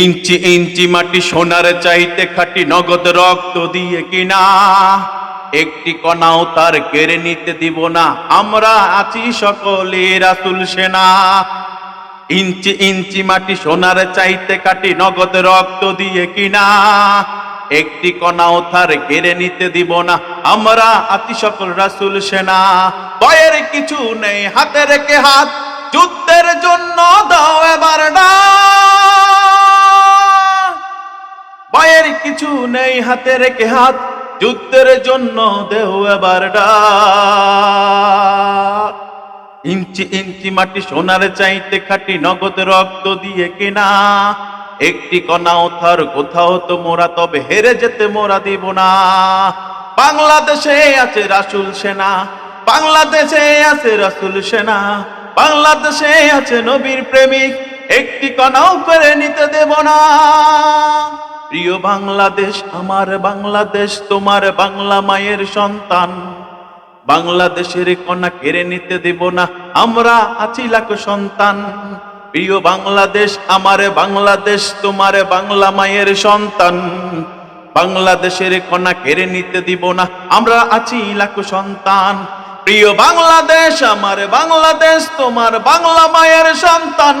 ইঞ্চি ইঞ্চি মাটি সোনার চাইতে খাটি নগদ রক্ত দিয়ে কিনা, একটি কণাও তার কেড়ে নিতে দিব না। আমরা আছি সকলে রাতুল সেনা। ইঞ্চি ইঞ্চি মাটি সোনার চাইতে কাটি নগদ রক্ত দিয়ে কিনা, একটি কণাও তার কেড়ে নিতে দিব না। আমরা আতি সকল রাসুল সেনা। বয়ের কিছু নেই, হাতে রেখে হাত, যুদ্ধের কিছু নেই হাতে রেখে হাত, যুদ্ধের জন্য দেহ এবার ইঞ্চি ইঞ্চি মাটি সোনার চাইতে খাটি নগদ রক্ত দিয়ে কেনা। একটি কণাও থার, কোথাও তো মোরা, তবে হেরে যেতে মোরা দিব না। বাংলাদেশে আছে রাসুল সেনা, বাংলাদেশে আছে রাসুল সেনা, বাংলাদেশে আছে নবীর প্রেমিক, একটি কণাও করে নিতে দেব না। প্রিয় বাংলাদেশ, আমার বাংলাদেশ, তোমার বাংলা মায়ের সন্তান। বাংলাদেশের কণা কেড়ে নিতে দেব না, আমরা আছি লাখ সন্তান। প্রিয় বাংলাদেশ, আমার বাংলাদেশ, তোমার বাংলা মায়ের সন্তান। বাংলাদেশের কণা কেড়ে নিতে দিব না, আমরা আছি লাখ সন্তান। প্রিয় বাংলাদেশ, আমার বাংলাদেশ, তোমার বাংলা মায়ের সন্তান।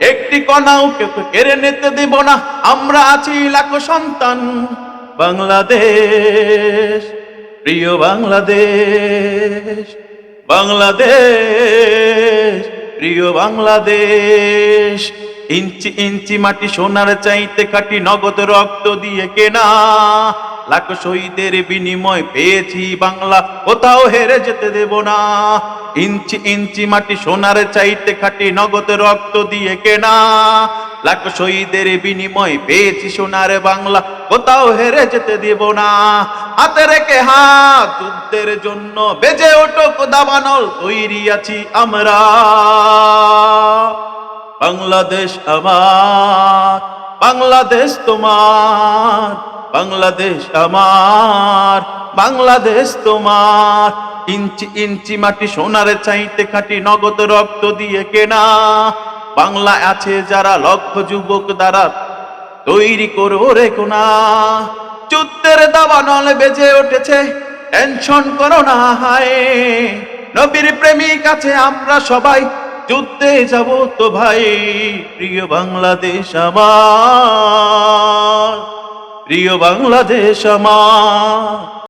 একটি কণাও কেউ কেড়ে নিতে দিব না। আমরা আছি লাখো সন্তান। বাংলাদেশ, প্রিয় বাংলাদেশ বাংলাদেশ, প্রিয় বাংলাদেশ। ইঞ্চি ইঞ্চি মাটি সোনার চাইতে খাটি নগদ রক্ত দিয়ে কেনা। লাখ শহীদের বিনিময় পেয়েছি বাংলা। কোথাও হেরে যেতে দেব না। ইঞ্চি ইঞ্চি মাটি সোনার চাইতে খাটি নগদ রক্ত দিয়ে কেনা। লাখ শহীদের বিনিময় পেয়েছি সোনার বাংলা। কোথাও হেরে যেতে দেব না। হাতে রেখে হাত যুদ্ধের জন্য বেজে ওঠো দাবানল, তৈরি আছি আমরা। বাংলাদেশ আমার, বাংলাদেশ তোমার। বাংলাদেশ আমার, বাংলাদেশ তোমার। ইঞ্চি ইঞ্চি মাটি সোনার চাইতে খাটি নগদ রক্ত দিয়ে কেনা। বাংলা আছে যারা লক্ষ যুবক দ্বারা তৈরি করো রেখো না যুদ্ধের দাবানল বেজে উঠেছে টেনশন করো না, হায়। নবীর প্রেমিক আছে আমরা সবাই, যুদ্ধে যাব তো ভাই। প্রিয় বাংলাদেশ আমার। প্রিয় বাংলাদেশ আমার